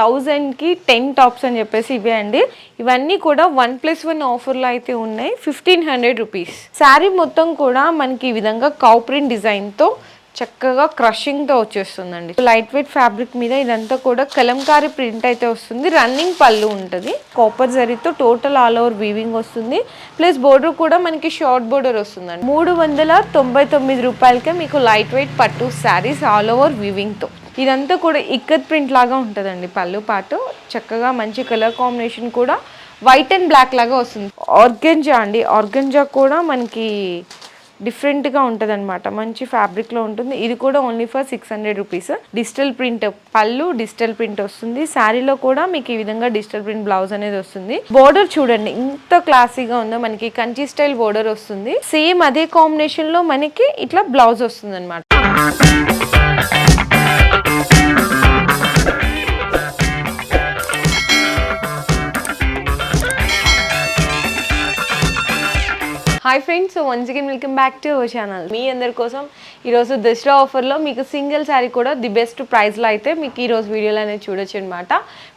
థౌజండ్కి ten tops అని చెప్పేసి ఇవే అండి. ఇవన్నీ కూడా వన్ ప్లస్ వన్ ఆఫర్లో అయితే ఉన్నాయి. Fifteen hundred rupees. శారీ మొత్తం కూడా మనకి ఈ విధంగా కౌ డిజైన్తో చక్కగా క్రషింగ్తో వచ్చేస్తుందండి. లైట్ వెయిట్ ఫ్యాబ్రిక్ మీద ఇదంతా కూడా కలంకారీ ప్రింట్ అయితే వస్తుంది. రన్నింగ్ పళ్ళు ఉంటుంది. కాపర్ జరీతో టోటల్ ఆల్ ఓవర్ వీవింగ్ వస్తుంది. ప్లస్ బోర్డర్ కూడా మనకి షార్ట్ బోర్డర్ వస్తుందండి. మూడు వందల తొంభై తొమ్మిది రూపాయలకే మీకు లైట్ వెయిట్ పట్టు శారీస్ ఆల్ ఓవర్ వీవింగ్తో. ఇదంతా కూడా ఇక్కత్ ప్రింట్ లాగా ఉంటుందండి. పళ్ళు పాటు చక్కగా మంచి కలర్ కాంబినేషన్ కూడా వైట్ అండ్ బ్లాక్ లాగా వస్తుంది. ఆర్గంజా అండి. ఆర్గంజా కూడా మనకి డిఫరెంట్గా ఉంటుంది అనమాట మంచి ఫ్యాబ్రిక్లో ఉంటుంది. ఇది కూడా only for six hundred rupees digital print పళ్ళు డిజిటల్ ప్రింట్ వస్తుంది. శారీలో కూడా మీకు ఈ విధంగా డిజిటల్ ప్రింట్ బ్లౌజ్ అనేది వస్తుంది. బోర్డర్ చూడండి. ఇంత క్లాసీగా ఉందో మనకి కంచి స్టైల్ బోర్డర్ వస్తుంది. సేమ్ అదే కాంబినేషన్లో మనకి ఇట్లా బ్లౌజ్ వస్తుంది అనమాట hi friends once again welcome back to our channel మీ అందరి కోసం ఈరోజు దసరా ఆఫర్లో మీకు సింగిల్ శారీ కూడా ది బెస్ట్ ప్రైస్లో అయితే మీకు ఈరోజు వీడియోలో అనేది చూడొచ్చు అనమాట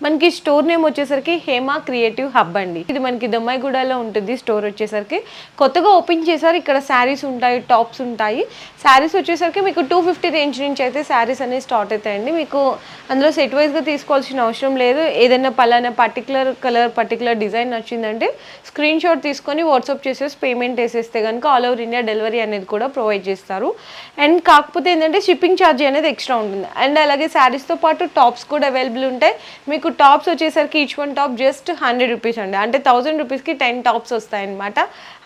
మనకి స్టోర్ నేమ్ వచ్చేసరికి హేమా క్రియేటివ్ హబ్ అండి. ఇది మనకి దొమ్మాయిగూడలో ఉంటుంది స్టోర్ వచ్చేసరికి. కొత్తగా ఓపెన్ చేశారు ఇక్కడ శారీస్ ఉంటాయి టాప్స్ ఉంటాయి. శారీస్ వచ్చేసరికి మీకు టూ ఫిఫ్టీ రేంజ్ నుంచి అయితే శారీస్ అనేవి స్టార్ట్ అవుతాయండి. మీకు అందులో సెట్ వైజ్గా తీసుకోవాల్సిన అవసరం లేదు. ఏదైనా పలానా పర్టికులర్ కలర్ పర్టికులర్ డిజైన్ నచ్చిందంటే స్క్రీన్ షాట్ తీసుకొని వాట్సాప్ చేసేసి పేమెంట్ వేసేస్తే కనుక ఆల్ ఓవర్ ఇండియా డెలివరీ అనేది కూడా ప్రొవైడ్ చేస్తారు. అండ్ కాకపోతే ఏంటంటే షిప్పింగ్ ఛార్జ్ అనేది ఎక్స్ట్రా ఉంటుంది. అండ్ అలాగే శారీస్తో పాటు టాప్స్ కూడా అవైలబుల్ ఉంటాయి. మీకు టాప్స్ వచ్చేసరికి each one top just hundred rupees అండి. అంటే థౌజండ్ రూపీస్కి టెన్ టాప్స్ వస్తాయన్నమాట.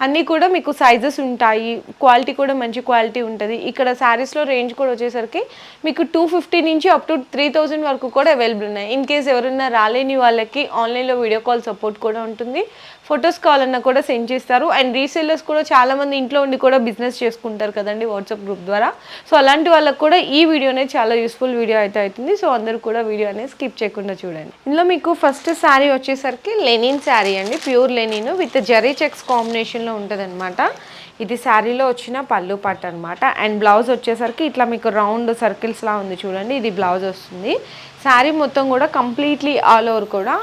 అన్నీ కూడా మీకు సైజెస్ ఉంటాయి. క్వాలిటీ కూడా మంచి క్వాలిటీ ఉంటుంది. ఇక్కడ శారీస్లో రేంజ్ కూడా వచ్చేసరికి మీకు టూ ఫిఫ్టీ నుంచి అప్ టు త్రీ థౌజండ్ వరకు కూడా అవైలబుల్ ఉన్నాయి. ఇన్ కేస్ ఎవరైనా రాలేని వాళ్ళకి ఆన్లైన్లో వీడియో కాల్ సపోర్ట్ కూడా ఉంటుంది. ఫొటోస్ కావాలన్నా కూడా సెండ్ చేస్తారు. అండ్ రీసేలర్స్ కూడా చాలామంది ఇంట్లో ఉండి కూడా బిజినెస్ చేసుకుంటారు కదండి వాట్సాప్ గ్రూప్ ద్వారా. సో అలాంటి వాళ్ళకి కూడా ఈ వీడియో అనేది చాలా యూస్ఫుల్ వీడియో అయితే అవుతుంది. సో అందరూ కూడా వీడియో అనేది స్కిప్ చేయకుండా చూడండి. ఇందులో మీకు ఫస్ట్ శారీ వచ్చేసరికి లెనిన్ శారీ అండి. Pure linen with zari checks కాంబినేషన్లో ఉంటుంది ఇది శారీలో వచ్చిన పళ్ళు పట్టు అనమాట అండ్ బ్లౌజ్ వచ్చేసరికి ఇట్లా మీకు రౌండ్ సర్కిల్స్లా ఉంది చూడండి. ఇది బ్లౌజ్ వస్తుంది. శారీ మొత్తం కూడా కంప్లీట్లీ ఆల్ ఓవర్ కూడా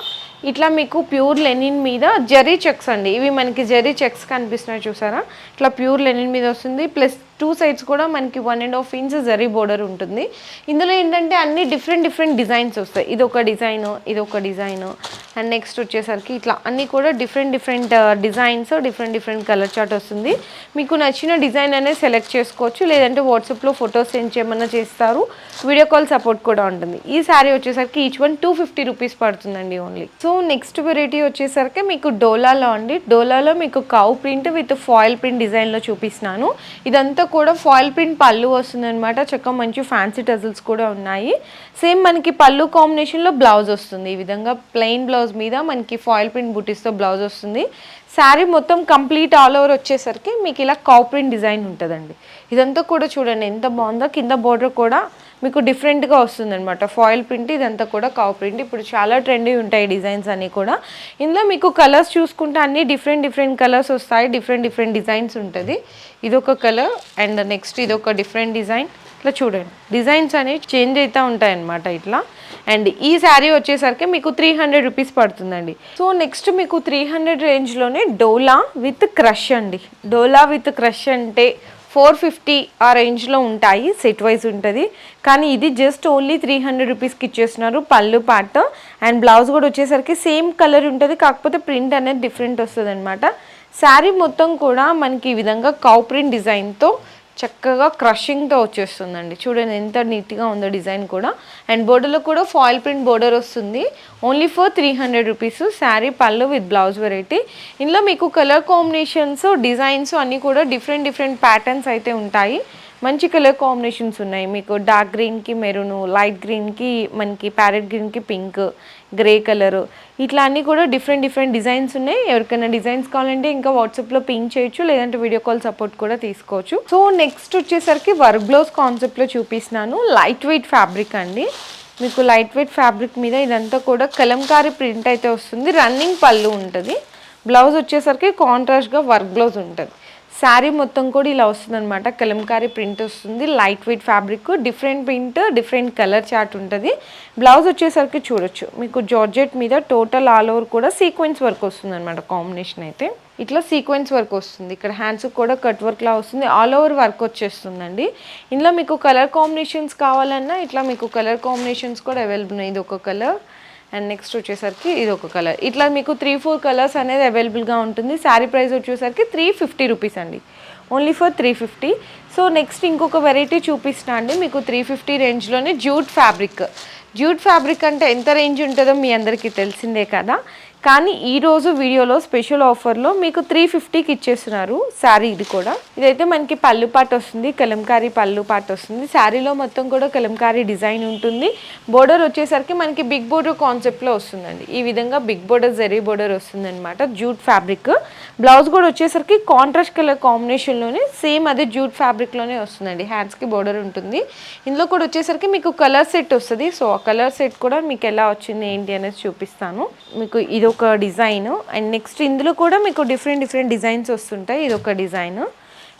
ఇట్లా మీకు ప్యూర్ లెనిన్ మీద జరీ చెక్స్ అండి. ఇవి మనకి జరీ చెక్స్ కనిపిస్తున్నాయి చూసారా? ఇట్లా ప్యూర్ లెనిన్ మీద వస్తుంది. ప్లస్ టూ సైడ్స్ కూడా మనకి one and half inch zari border ఉంటుంది. ఇందులో ఏంటంటే అన్ని డిఫరెంట్ డిఫరెంట్ డిజైన్స్ వస్తాయి. ఇది ఒక డిజైన్ ఇది ఒక డిజైన్ అండ్ నెక్స్ట్ వచ్చేసరికి ఇట్లా అన్ని కూడా different different designs different different colour chart వస్తుంది. మీకు నచ్చిన డిజైన్ అనేది సెలెక్ట్ చేసుకోవచ్చు. లేదంటే వాట్సాప్లో ఫొటోస్ సెండ్ చేయమన్నా చేస్తారు. వీడియో కాల్ సపోర్ట్ కూడా ఉంటుంది. ఈ శారీ వచ్చేసరికి each one two fifty rupees పడుతుందండి ఓన్లీ. సో నెక్స్ట్ వెరైటీ వచ్చేసరికి మీకు డోలాలో అండి. డోలాలో మీకు cow print with foil print డిజైన్లో చూపిస్తున్నాను. ఇదంతా కూడా ఫాయిల్ ప్రింట్ పళ్ళు వస్తుంది అనమాట చక్కగా మంచి ఫ్యాన్సీ టజల్స్ కూడా ఉన్నాయి. సేమ్ మనకి పళ్ళు కాంబినేషన్లో బ్లౌజ్ వస్తుంది. ఈ విధంగా ప్లెయిన్ బ్లౌజ్ మీద మనకి ఫాయిల్ ప్రింట్ బుటీస్తో బ్లౌజ్ వస్తుంది. శారీ మొత్తం కంప్లీట్ ఆల్ ఓవర్ వచ్చేసరికి మీకు ఇలా కౌ ప్రింట్ డిజైన్ ఉంటుందండి. ఇదంతా కూడా చూడండి ఎంత బాగుందో. కింద బోర్డర్ కూడా మీకు డిఫరెంట్గా వస్తుందనమాట ఫాయిల్ ప్రింట్ ఇదంతా కూడా కావు ప్రింట్ ఇప్పుడు చాలా ట్రెండీ ఉంటాయి డిజైన్స్ అన్నీ కూడా. ఇందులో మీకు కలర్స్ చూసుకుంటే అన్ని డిఫరెంట్ డిఫరెంట్ కలర్స్ వస్తాయి. డిఫరెంట్ డిఫరెంట్ డిజైన్స్ ఉంటుంది. ఇదొక కలర్ అండ్ నెక్స్ట్ ఇదొక డిఫరెంట్ డిజైన్ ఇట్లా చూడండి. డిజైన్స్ అనేవి చేంజ్ అవుతూ ఉంటాయన్నమాట ఇట్లా. అండ్ ఈ శారీ వచ్చేసరికి మీకు త్రీ హండ్రెడ్ రూపీస్ పడుతుందండి. సో నెక్స్ట్ మీకు త్రీ హండ్రెడ్ రేంజ్లోనే డోలా విత్ క్రష్ అండి. డోలా విత్ క్రష్ అంటే ఫోర్ ఫిఫ్టీ ఆ రేంజ్లో ఉంటాయి సెట్ వైజ్ ఉంటుంది. కానీ ఇది జస్ట్ ఓన్లీ త్రీ హండ్రెడ్ రూపీస్కి ఇచ్చేస్తున్నారు పళ్ళు పాట. అండ్ బ్లౌజ్ కూడా వచ్చేసరికి సేమ్ కలర్ ఉంటుంది కాకపోతే ప్రింట్ అనేది డిఫరెంట్ వస్తుంది అనమాట శారీ మొత్తం కూడా మనకి ఈ విధంగా కౌ ప్రింట్ డిజైన్తో చక్కగా క్రషింగ్తో వచ్చేస్తుందండి. చూడండి ఎంత నీట్గా ఉందో డిజైన్ కూడా. అండ్ బోర్డర్లో కూడా ఫాయిల్ ప్రింట్ బోర్డర్ వస్తుంది. Only for three hundred rupees sari pallu with blouse variety ఇందులో మీకు కలర్ కాంబినేషన్స్ డిజైన్స్ అన్నీ కూడా డిఫరెంట్ డిఫరెంట్ ప్యాటర్న్స్ అయితే ఉంటాయి. మంచి కలర్ కాంబినేషన్స్ ఉన్నాయి. మీకు డార్క్ గ్రీన్కి మెరూను లైట్ గ్రీన్కి మనకి ప్యారెట్ గ్రీన్కి పింక్ గ్రే కలర్. ఇట్లా అన్నీ కూడా డిఫరెంట్ డిఫరెంట్ డిజైన్స్ ఉన్నాయి. ఎవరికైనా డిజైన్స్ కావాలంటే ఇంకా వాట్సాప్లో పింక్ చేయొచ్చు లేదంటే వీడియో కాల్ సపోర్ట్ కూడా తీసుకోవచ్చు. సో నెక్స్ట్ వచ్చేసరికి వర్క్ బ్లౌజ్ కాన్సెప్ట్లో చూపిస్తున్నాను. లైట్ వెయిట్ ఫ్యాబ్రిక్ అండి. మీకు లైట్ వెయిట్ ఫ్యాబ్రిక్ మీద ఇదంతా కూడా కలంకారీ ప్రింట్ అయితే వస్తుంది. రన్నింగ్ పళ్ళు ఉంటుంది. బ్లౌజ్ వచ్చేసరికి కాంట్రాస్ట్గా వర్క్ బ్లౌజ్ ఉంటుంది. శారీ మొత్తం కూడా ఇలా వస్తుంది అనమాట కలంకారీ ప్రింట్ వస్తుంది. Light weight fabric different print different colour chart ఉంటుంది. బ్లౌజ్ వచ్చేసరికి చూడొచ్చు. మీకు జార్జెట్ మీద టోటల్ ఆల్ ఓవర్ కూడా సీక్వెన్స్ వర్క్ వస్తుంది అనమాట కాంబినేషన్ అయితే. ఇట్లా సీక్వెన్స్ వర్క్ వస్తుంది. ఇక్కడ హ్యాండ్స్ కూడా కట్ వర్క్లా వస్తుంది. ఆల్ ఓవర్ వర్క్ వచ్చేస్తుందండి. ఇందులో మీకు కలర్ కాంబినేషన్స్ కావాలన్నా ఇట్లా మీకు కలర్ కాంబినేషన్స్ కూడా అవైలబుల్ ఉన్నాయి. ఇది ఒక కలర్ అండ్ నెక్స్ట్ వచ్చేసరికి ఇది ఒక కలర్ ఇట్లా మీకు త్రీ ఫోర్ కలర్స్ అనేది అవైలబుల్గా ఉంటుంది. శారీ ప్రైస్ వచ్చేసరికి త్రీ ఫిఫ్టీ రూపీస్ అండి. Only for three fifty so next ఇంకొక వెరైటీ చూపిస్తా అండి. మీకు త్రీ ఫిఫ్టీ రేంజ్లోనే జ్యూట్ ఫ్యాబ్రిక్ జ్యూట్ ఫ్యాబ్రిక్ అంటే ఎంత రేంజ్ ఉంటుందో మీ అందరికీ తెలిసిందే కదా. కానీ ఈరోజు వీడియోలో స్పెషల్ ఆఫర్లో మీకు త్రీ ఫిఫ్టీకి ఇచ్చేస్తున్నారు శారీ ఇది కూడా. ఇదైతే మనకి పళ్ళు పాట వస్తుంది కలంకారీ పళ్ళు పాట వస్తుంది. శారీలో మొత్తం కూడా కలంకారీ డిజైన్ ఉంటుంది. బోర్డర్ వచ్చేసరికి మనకి బిగ్ బోర్డర్ కాన్సెప్ట్లో వస్తుందండి. ఈ విధంగా బిగ్ బోర్డర్ జరీ బోర్డర్ వస్తుంది అనమాట జూట్ ఫ్యాబ్రిక్ బ్లౌజ్ కూడా వచ్చేసరికి కాంట్రాస్ట్ కలర్ కాంబినేషన్లోనే సేమ్ అదే జూట్ ఫ్యాబ్రిక్లోనే వస్తుందండి. హ్యాండ్స్కి బోర్డర్ ఉంటుంది. ఇందులో కూడా వచ్చేసరికి మీకు కలర్ సెట్ వస్తుంది. సో ఆ కలర్ సెట్ కూడా మీకు ఎలా వచ్చింది ఏంటి అనేది చూపిస్తాను. మీకు ఇది ఒక డిజైన్. అండ్ నెక్స్ట్ ఇందులో కూడా మీకు డిఫరెంట్ డిఫరెంట్ డిజైన్స్ వస్తుంటాయి. ఇది ఒక డిజైన్.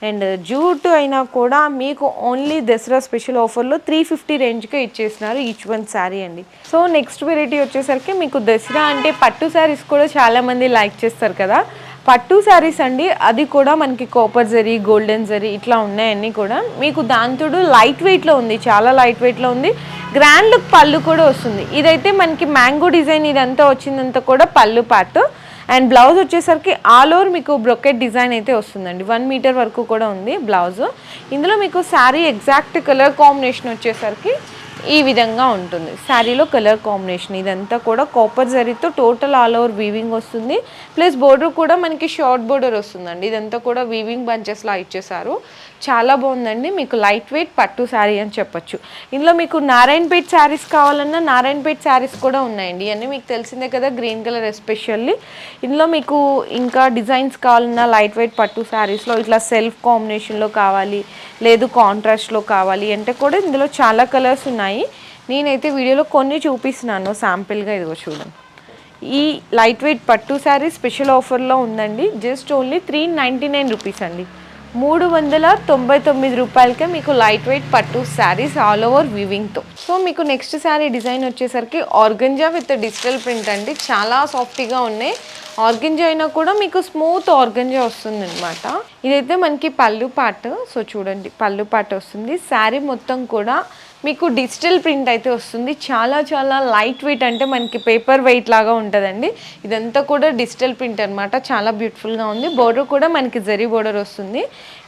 అండ్ జూట్ అయినా కూడా మీకు ఓన్లీ దసరా స్పెషల్ ఆఫర్లో త్రీ ఫిఫ్టీ రేంజ్కే ఇచ్చేసినారు ఈచ్ వన్ శారీ అండి. సో నెక్స్ట్ వెరైటీ వచ్చేసరికి మీకు దసరా అంటే పట్టు శారీస్ కూడా చాలామంది లైక్ చేస్తారు కదా. పట్టు శారీస్ అండి అది కూడా మనకి కోపర్ జరీ గోల్డెన్ జరీ ఇట్లా ఉన్నాయన్నీ కూడా. మీకు దాంతోడు లైట్ వెయిట్లో ఉంది చాలా లైట్ వెయిట్లో ఉంది. గ్రాండ్ లుక్ పళ్ళు కూడా వస్తుంది. ఇదైతే మనకి మ్యాంగో డిజైన్ ఇదంతా వచ్చిందంతా కూడా పళ్ళు పార్ట్ అండ్ బ్లౌజ్ వచ్చేసరికి ఆల్ ఓవర్ మీకు బ్రొకెట్ డిజైన్ అయితే వస్తుందండి. వన్ మీటర్ వరకు కూడా ఉంది బ్లౌజ్ ఇందులో మీకు శారీ ఎగ్జాక్ట్ కలర్ కాంబినేషన్ వచ్చేసరికి ఈ విధంగా ఉంటుంది. శారీలో కలర్ కాంబినేషన్ ఇదంతా కూడా కాపర్ జరీతో టోటల్ ఆల్ ఓవర్ వీవింగ్ వస్తుంది. ప్లస్ బోర్డర్ కూడా మనకి షార్ట్ బోర్డర్ వస్తుందండి. ఇదంతా కూడా వీవింగ్ బంచెస్లా ఇచ్చేసారు చాలా బాగుందండి. మీకు లైట్ వెయిట్ పట్టు శారీ అని చెప్పొచ్చు. ఇందులో మీకు నారాయణపేట్ శారీస్ కావాలన్నా నారాయణపేట్ శారీస్ కూడా ఉన్నాయండి. ఇవన్నీ మీకు తెలిసిందే కదా గ్రీన్ కలర్ ఎస్పెషల్లీ ఇందులో మీకు ఇంకా డిజైన్స్ కావాలన్నా లైట్ వెయిట్ పట్టు శారీస్లో ఇట్లా సెల్ఫ్ కాంబినేషన్లో కావాలి లేదు కాంట్రాస్ట్లో కావాలి అంటే కూడా ఇందులో చాలా కలర్స్ ఉన్నాయి. నేనైతే వీడియోలో కొన్ని చూపిస్తున్నాను శాంపిల్గా. ఇదిగో చూడండి ఈ లైట్ వెయిట్ పట్టు శారీ స్పెషల్ ఆఫర్లో ఉందండి. Just only three ninety nine rupees అండి. మూడు వందల తొంభై తొమ్మిది రూపాయలకే మీకు లైట్ వెయిట్ పట్టు శారీస్ ఆల్ ఓవర్ వివింగ్తో. సో మీకు నెక్స్ట్ శారీ డిజైన్ వచ్చేసరికి ఆర్గంజా విత్ డిజిటల్ ప్రింట్ అండి. చాలా సాఫ్టీగా ఉన్నాయి. ఆర్గంజా అయినా కూడా మీకు స్మూత్ ఆర్గంజా వస్తుంది అనమాట ఇదైతే మనకి పళ్ళు పాట. సో చూడండి. పళ్ళు పాట వస్తుంది. శారీ మొత్తం కూడా మీకు డిజిటల్ ప్రింట్ అయితే వస్తుంది. చాలా చాలా లైట్ వెయిట్ అంటే మనకి పేపర్ వెయిట్ లాగా ఉంటుందండి. ఇదంతా కూడా డిజిటల్ ప్రింట్ అనమాట చాలా బ్యూటిఫుల్గా ఉంది. బోర్డర్ కూడా మనకి జరీ బోర్డర్ వస్తుంది.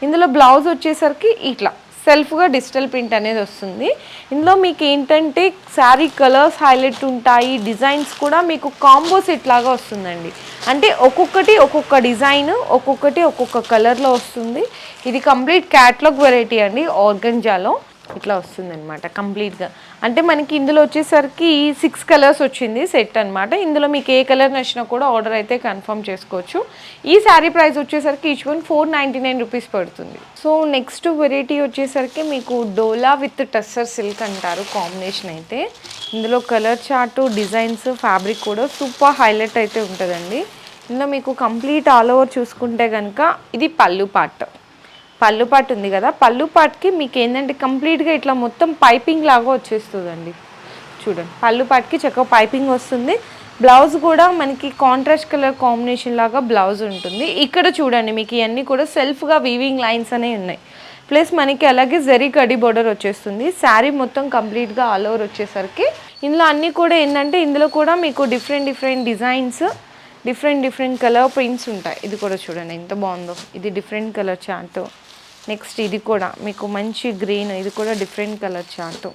ఇందులో బ్లౌజ్ వచ్చేసరికి ఇట్లా సెల్ఫ్గా డిజిటల్ ప్రింట్ అనేది వస్తుంది. ఇందులో మీకు ఏంటంటే శారీ కలర్స్ హైలైట్ ఉంటాయి. డిజైన్స్ కూడా మీకు కాంబో సెట్ లాగా వస్తుందండి. అంటే ఒక్కొక్కటి ఒక్కొక్క డిజైన్ ఒక్కొక్కటి ఒక్కొక్క కలర్లో వస్తుంది. ఇది కంప్లీట్ క్యాట్లాగ్ వెరైటీ అండి ఆర్గంజాలో. ఇట్లా వస్తుంది అనమాట కంప్లీట్గా. అంటే మనకి ఇందులో వచ్చేసరికి సిక్స్ కలర్స్ వచ్చింది సెట్ అన్నమాట. ఇందులో మీకు ఏ కలర్ నచ్చినా కూడా ఆర్డర్ అయితే కన్ఫర్మ్ చేసుకోవచ్చు. ఈ శారీ ప్రైస్ వచ్చేసరికి each one four ninety nine rupees పడుతుంది. సో నెక్స్ట్ వెరైటీ వచ్చేసరికి మీకు డోలా విత్ టస్సర్ సిల్క్ అంటారు కాంబినేషన్ అయితే. ఇందులో కలర్ చార్టు డిజైన్స్ ఫ్యాబ్రిక్ కూడా సూపర్ హైలైట్ అయితే ఉంటుందండి. ఇందులో మీకు కంప్లీట్ ఆల్ ఓవర్ చూసుకుంటే కనుక ఇది పళ్ళు పార్ట్. పళ్ళు పాటు ఉంది కదా పళ్ళు పాటుకి మీకు ఏంటంటే కంప్లీట్గా ఇట్లా మొత్తం పైపింగ్ లాగా వచ్చేస్తుందండి. చూడండి పళ్ళు పాటుకి చక్కగా పైపింగ్ వస్తుంది. బ్లౌజ్ కూడా మనకి కాంట్రాస్ట్ కలర్ కాంబినేషన్ లాగా బ్లౌజ్ ఉంటుంది. ఇక్కడ చూడండి మీకు ఇవన్నీ కూడా సెల్ఫ్గా వీవింగ్ లైన్స్ అనేవి ఉన్నాయి. ప్లస్ మనకి అలాగే జరీ కడి బోర్డర్ వచ్చేస్తుంది. శారీ మొత్తం కంప్లీట్గా ఆల్ ఓవర్ వచ్చేసరికి ఇందులో అన్నీ కూడా ఏంటంటే ఇందులో కూడా మీకు different different designs different different colour prints ఉంటాయి. ఇది కూడా చూడండి ఎంత బాగుందో. ఇది డిఫరెంట్ కలర్ చాట్ నెక్స్ట్ ఇది కూడా మీకు మంచి గ్రీన్ ఇది కూడా డిఫరెంట్ కలర్ చార్ట్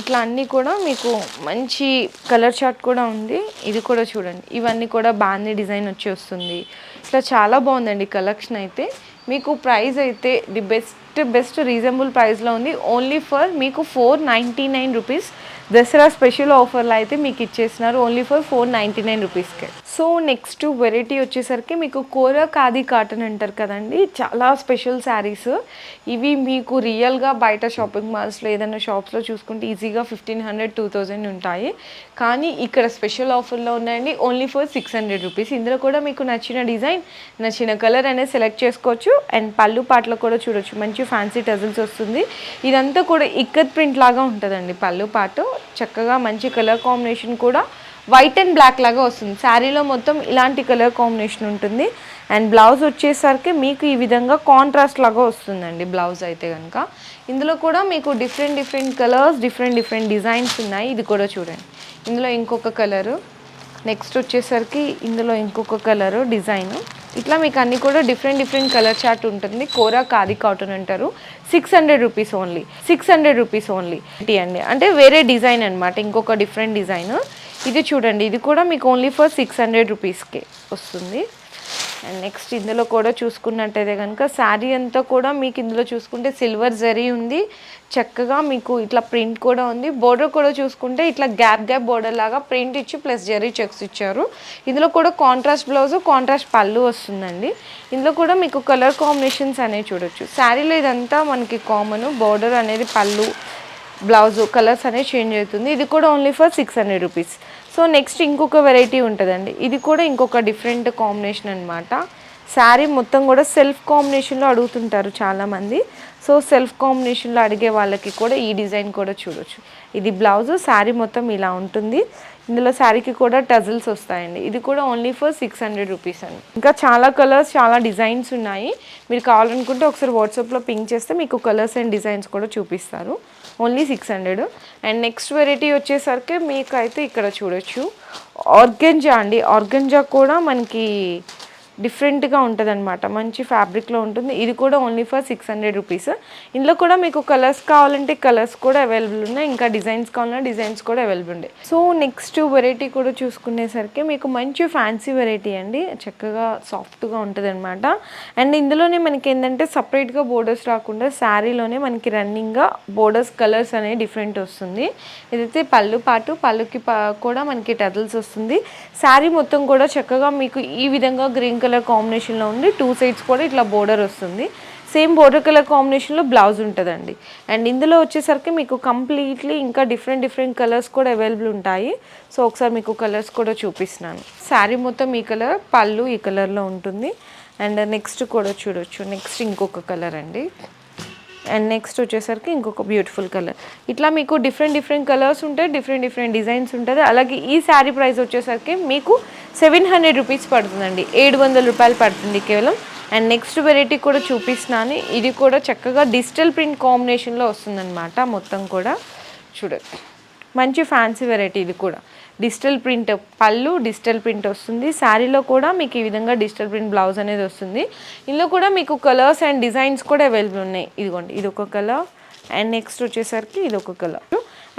ఇట్లా అన్నీ కూడా మీకు మంచి కలర్ చార్ట్ కూడా ఉంది. ఇది కూడా చూడండి. ఇవన్నీ కూడా బాగానే డిజైన్ వచ్చి వస్తుంది. ఇట్లా చాలా బాగుందండి కలెక్షన్ అయితే. మీకు ప్రైస్ అయితే ది బెస్ట్ బెస్ట్ రీజనబుల్ ప్రైస్లో ఉంది. ఓన్లీ ఫర్ మీకు four ninety nine rupees Dasara special ఆఫర్లో అయితే మీకు ఇచ్చేసినారు only for four ninety nine రూపీస్కే సో నెక్స్ట్ వెరైటీ వచ్చేసరికి మీకు కోర ఖాదీ కాటన్ అంటారు కదండి. చాలా స్పెషల్ శారీస్. ఇవి మీకు రియల్గా బయట షాపింగ్ మాల్స్లో ఏదైనా షాప్స్లో చూసుకుంటే ఈజీగా ఫిఫ్టీన్ హండ్రెడ్ టూ థౌజండ్ ఉంటాయి. కానీ ఇక్కడ స్పెషల్ ఆఫర్లో ఉన్నాయండి. Only for six hundred rupees. ఇందులో కూడా మీకు నచ్చిన డిజైన్ నచ్చిన కలర్ అనేది సెలెక్ట్ చేసుకోవచ్చు. అండ్ పళ్ళు పాటలో కూడా చూడొచ్చు. మంచి ఫ్యాన్సీ టజిల్స్ వస్తుంది. ఇదంతా కూడా ఇక్కత్ ప్రింట్ లాగా ఉంటుందండి పళ్ళు పాటు. చక్కగా మంచి కలర్ కాంబినేషన్ కూడా వైట్ అండ్ బ్లాక్ లాగా వస్తుంది. శారీలో మొత్తం ఇలాంటి కలర్ కాంబినేషన్ ఉంటుంది. అండ్ బ్లౌజ్ వచ్చేసరికి మీకు ఈ విధంగా కాంట్రాస్ట్ లాగా వస్తుందండి బ్లౌజ్ అయితే కనుక. ఇందులో కూడా మీకు different different colours different different designs ఉన్నాయి. ఇది కూడా చూడండి. ఇందులో ఇంకొక కలరు నెక్స్ట్ వచ్చేసరికి ఇందులో ఇంకొక కలరు డిజైన్ ఇట్లా మీకు అన్ని కూడా డిఫరెంట్ డిఫరెంట్ కలర్ చార్ట్ ఉంటుంది. కోరా కాది కాటన్ అంటారు. Six hundred rupees only six hundred rupees only అండి అంటే వేరే డిజైన్ అనమాట ఇంకొక డిఫరెంట్ డిజైన్ ఇది చూడండి ఇది కూడా మీకు ఓన్లీ ఫర్ సిక్స్ హండ్రెడ్ రూపీస్కే వస్తుంది. అండ్ నెక్స్ట్ ఇందులో కూడా చూసుకున్నట్టయితే కనుక శారీ అంతా కూడా మీకు ఇందులో చూసుకుంటే సిల్వర్ జరీ ఉంది. చక్కగా మీకు ఇట్లా ప్రింట్ కూడా ఉంది. బోర్డర్ కూడా చూసుకుంటే ఇట్లా గ్యాప్ గ్యాప్ బోర్డర్ లాగా ప్రింట్ ఇచ్చి ప్లస్ జరీ చెక్స్ ఇచ్చారు. ఇందులో కూడా కాంట్రాస్ట్ బ్లౌజ్ కాంట్రాస్ట్ పళ్ళు వస్తుందండి. ఇందులో కూడా మీకు కలర్ కాంబినేషన్స్ అనేవి చూడొచ్చు. శారీలో ఇదంతా మనకి కామన్ బోర్డర్ అనేది పళ్ళు బ్లౌజ్ కలర్స్ అనేవి చేంజ్ అవుతుంది. ఇది కూడా only for six hundred rupees so next ఇంకొక వెరైటీ ఉంటుందండి. ఇది కూడా ఇంకొక డిఫరెంట్ కాంబినేషన్ అనమాట శారీ మొత్తం కూడా సెల్ఫ్ కాంబినేషన్లో అడుగుతుంటారు చాలామంది. సో సెల్ఫ్ కాంబినేషన్లో అడిగే వాళ్ళకి కూడా ఈ డిజైన్ కూడా చూడొచ్చు. ఇది బ్లౌజ్ శారీ మొత్తం ఇలా ఉంటుంది. ఇందులో శారీకి కూడా టజిల్స్ వస్తాయండి. ఇది కూడా only for six hundred rupees అండి. ఇంకా చాలా కలర్స్ చాలా డిజైన్స్ ఉన్నాయి. మీరు కావాలనుకుంటే ఒకసారి వాట్సాప్లో పింక్ చేస్తే మీకు కలర్స్ అండ్ డిజైన్స్ కూడా చూపిస్తారు. Only six hundred. And next variety వచ్చేసరికి మీకు అయితే ఇక్కడ చూడొచ్చు. ఆర్గెంజా అండి. ఆర్గెంజా కూడా మనకి డిఫరెంట్గా ఉంటుంది అనమాట మంచి ఫ్యాబ్రిక్లో ఉంటుంది. ఇది కూడా only for six hundred rupees. ఇందులో కూడా మీకు కలర్స్ కావాలంటే కలర్స్ కూడా అవైలబుల్ ఉన్నాయి. ఇంకా డిజైన్స్ కావాలన్నా డిజైన్స్ కూడా అవైలబుల్ ఉన్నాయి సో నెక్స్ట్ వెరైటీ కూడా చూసుకునేసరికి మీకు మంచి ఫ్యాన్సీ వెరైటీ అండి. చక్కగా సాఫ్ట్గా ఉంటుంది అనమాట అండ్ ఇందులోనే మనకి ఏంటంటే సపరేట్గా బోర్డర్స్ రాకుండా శారీలోనే మనకి రన్నింగ్గా బోర్డర్స్ కలర్స్ అనేవి డిఫరెంట్ వస్తుంది. ఇదైతే పళ్ళు పాటు పళ్ళుకి కూడా మనకి టజల్స్ వస్తుంది. శారీ మొత్తం కూడా చక్కగా మీకు ఈ విధంగా గ్రీన్ కలర్ కలర్ కాంబినేషన్లో ఉండి టూ సైడ్స్ కూడా ఇట్లా బోర్డర్ వస్తుంది. సేమ్ బోర్డర్ కలర్ కాంబినేషన్లో బ్లౌజ్ ఉంటుందండి. అండ్ ఇందులో వచ్చేసరికి మీకు కంప్లీట్లీ ఇంకా డిఫరెంట్ డిఫరెంట్ కలర్స్ కూడా అవైలబుల్ ఉంటాయి. సో ఒకసారి మీకు కలర్స్ కూడా చూపిస్తున్నాను. శారీ మొత్తం ఈ కలర్ పళ్ళు ఈ కలర్లో ఉంటుంది. అండ్ నెక్స్ట్ కూడా చూడొచ్చు. నెక్స్ట్ ఇంకొక కలర్ అండి. అండ్ నెక్స్ట్ వచ్చేసరికి ఇంకొక బ్యూటిఫుల్ కలర్ ఇట్లా మీకు డిఫరెంట్ డిఫరెంట్ కలర్స్ ఉంటాయి డిఫరెంట్ డిఫరెంట్ డిజైన్స్ ఉంటుంది. అలాగే ఈ శారీ ప్రైస్ వచ్చేసరికి మీకు సెవెన్ హండ్రెడ్ రూపీస్ పడుతుందండి. ఏడు వందల రూపాయలు పడుతుంది కేవలం. అండ్ నెక్స్ట్ వెరైటీ కూడా చూపిస్తున్నాను. ఇది కూడా చక్కగా డిజిటల్ ప్రింట్ కాంబినేషన్లో వస్తుందన్నమాట మొత్తం కూడా. చూడండి. మంచి ఫ్యాన్సీ వెరైటీ ఇది కూడా. Digital print pallu digital print వస్తుంది. శారీలో కూడా మీకు ఈ విధంగా డిజిటల్ ప్రింట్ బ్లౌజ్ అనేది వస్తుంది. ఇందులో కూడా మీకు కలర్స్ అండ్ డిజైన్స్ కూడా అవైలబుల్ ఉన్నాయి. ఇదిగోండి ఇది ఒక కలర్. అండ్ నెక్స్ట్ వచ్చేసరికి ఇది ఒక కలర్.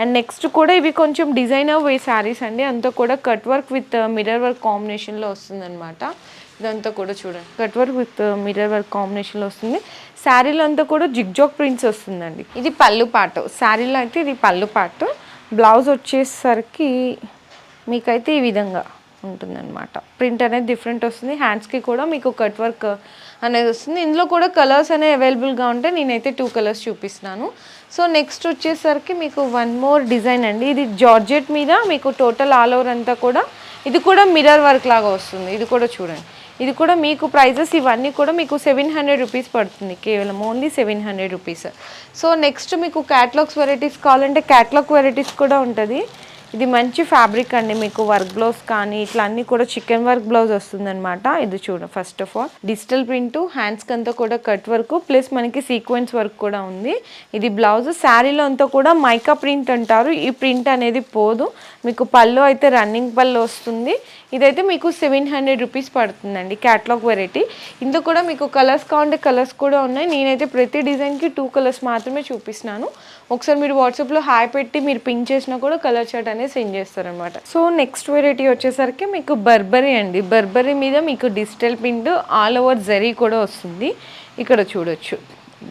అండ్ నెక్స్ట్ కూడా ఇవి కొంచెం డిజైనర్ వే శారీస్ అండి. అంతా కూడా cut work with mirror work కాంబినేషన్లో వస్తుంది అనమాట ఇదంతా కూడా చూడండి cut work with mirror work కాంబినేషన్లో వస్తుంది. శారీలో అంతా కూడా జిగ్జాక్ ప్రింట్స్ వస్తుందండి. ఇది పళ్ళు పాటు. శారీలో అయితే ఇది పళ్ళు పాటు. బ్లౌజ్ వచ్చేసరికి మీకైతే ఈ విధంగా ఉంటుందన్నమాట. ప్రింట్ అనేది డిఫరెంట్ వస్తుంది. హ్యాండ్స్కి కూడా మీకు కట్ వర్క్ అనేది వస్తుంది. ఇందులో కూడా కలర్స్ అనేవి అవైలబుల్గా ఉంటే నేనైతే టూ కలర్స్ చూపిస్తున్నాను. సో నెక్స్ట్ వచ్చేసరికి మీకు వన్ మోర్ డిజైన్ అండి. ఇది జార్జెట్ మీద మీకు టోటల్ ఆల్ ఓవర్ అంతా కూడా ఇది కూడా మిర్రర్ వర్క్ లాగా వస్తుంది. ఇది కూడా చూడండి. ఇది కూడా మీకు ప్రైజెస్ ఇవన్నీ కూడా మీకు సెవెన్ హండ్రెడ్ రూపీస్ పడుతుంది. కేవలం only seven hundred rupees so next మీకు క్యాట్లాగ్స్ వెరైటీస్ కావాలంటే క్యాట్లాగ్ వెరైటీస్ కూడా ఉంటుంది. ఇది మంచి ఫ్యాబ్రిక్ అండి మీకు వర్క్ బ్లౌజ్ కానీ ఇట్లా అన్ని కూడా చికెన్ వర్క్ బ్లౌజ్ వస్తుందన్నమాట. ఇది చూడ first of all digital print హ్యాండ్స్కి అంతా కూడా కట్ వర్క్ ప్లస్ మనకి సీక్వెన్స్ వర్క్ కూడా ఉంది. ఇది బ్లౌజ్ శారీలో అంతా కూడా మైకా ప్రింట్ అంటారు. ఈ ప్రింట్ అనేది పోదు. మీకు పళ్ళు అయితే రన్నింగ్ పళ్ళు వస్తుంది. ఇదైతే మీకు సెవెన్ హండ్రెడ్ రూపీస్ పడుతుందండి క్యాట్లాగ్ వెరైటీ ఇందులో కూడా మీకు కలర్స్ కావాలంటే కలర్స్ కూడా ఉన్నాయి. నేనైతే ప్రతి డిజైన్కి టూ కలర్స్ మాత్రమే చూపిస్తున్నాను. ఒకసారి మీరు వాట్సాప్లో హాయ్ పెట్టి మీరు పింక్ చేసినా కూడా కలర్ చార్ట్ అనేది సెండ్ చేస్తారనమాట సో నెక్స్ట్ వెరైటీ వచ్చేసరికి మీకు బర్బరీ అండి. బర్బరీ మీద మీకు digital print all over zari కూడా వస్తుంది. ఇక్కడ చూడొచ్చు.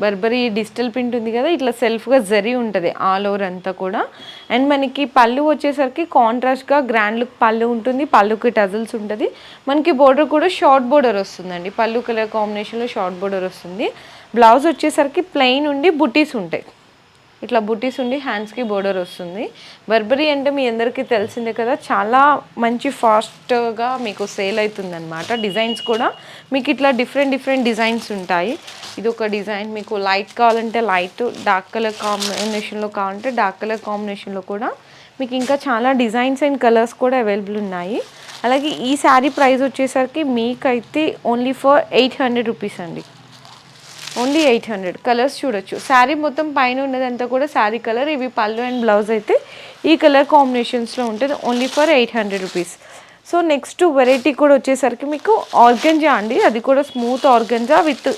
బర్బరీ డిజిటల్ ప్రింట్ ఉంది కదా ఇట్లా సెల్ఫ్గా జరీ ఉంటుంది ఆల్ ఓవర్ అంతా కూడా. అండ్ మనకి పళ్ళు వచ్చేసరికి కాంట్రాస్ట్గా గ్రాండ్ లుక్ పళ్ళు ఉంటుంది పళ్ళుకి టజల్స్ ఉంటుంది. మనకి బోర్డర్ కూడా షార్ట్ బోర్డర్ వస్తుందండి. పళ్ళు కలర్ కాంబినేషన్లో షార్ట్ బోర్డర్ వస్తుంది. బ్లౌజ్ వచ్చేసరికి ప్లెయిన్ ఉండి బుటీస్ ఉంటాయి. ఇట్లా బుటీస్ ఉండి హ్యాండ్స్కి బోర్డర్ వస్తుంది. బర్బరీ అంటే మీ అందరికీ తెలిసిందే కదా చాలా మంచి ఫాస్ట్గా మీకు సేల్ అవుతుందన్నమాట. డిజైన్స్ కూడా మీకు ఇట్లా డిఫరెంట్ డిఫరెంట్ డిజైన్స్ ఉంటాయి. ఇది ఒక డిజైన్ మీకు లైట్ కావాలంటే లైట్ డార్క్ కలర్ కాంబినేషన్లో కావాలంటే డార్క్ కలర్ కాంబినేషన్లో కూడా మీకు ఇంకా చాలా డిజైన్స్ అండ్ కలర్స్ కూడా అవైలబుల్ ఉన్నాయి. అలాగే ఈ శారీ ప్రైస్ వచ్చేసరికి మీకైతే only for eight hundred rupees అండి. ఓన్లీ ఎయిట్ హండ్రెడ్ కలర్స్ చూడొచ్చు. శారీ మొత్తం పైన ఉన్నదంతా కూడా శారీ కలర్ ఇవి పళ్ళు అండ్ బ్లౌజ్ అయితే ఈ కలర్ కాంబినేషన్స్లో ఉంటుంది. Only for eight hundred rupees. So next variety కూడా వచ్చేసరికి మీకు ఆర్గంజా అండి. అది కూడా స్మూత్ ఆర్గంజా విత్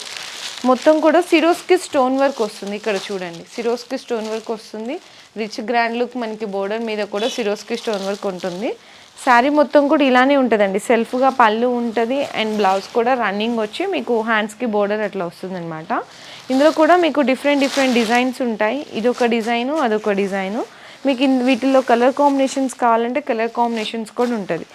మొత్తం కూడా సిరోస్కి స్టోన్ వర్క్ వస్తుంది ఇక్కడ చూడండి. సిరోస్కి స్టోన్ వర్క్ వస్తుంది. రిచ్ గ్రాండ్ లుక్ మనకి బోర్డర్ మీద కూడా సిరోస్కి స్టోన్ వర్క్ ఉంటుంది. శారీ మొత్తం కూడా ఇలానే ఉంటుందండి. సెల్ఫ్గా పళ్ళు ఉంటుంది అండ్ బ్లౌజ్ కూడా రన్నింగ్ వచ్చి మీకు హ్యాండ్స్కి బోర్డర్ అట్లా వస్తుంది అనమాట ఇందులో కూడా మీకు డిఫరెంట్ డిఫరెంట్ డిజైన్స్ ఉంటాయి. ఇదొక డిజైను అదొక డిజైను. మీకు ఇన్- వీటిల్లో కలర్ కాంబినేషన్స్ కావాలంటే కలర్ కాంబినేషన్స్ కూడా ఉంటుంది.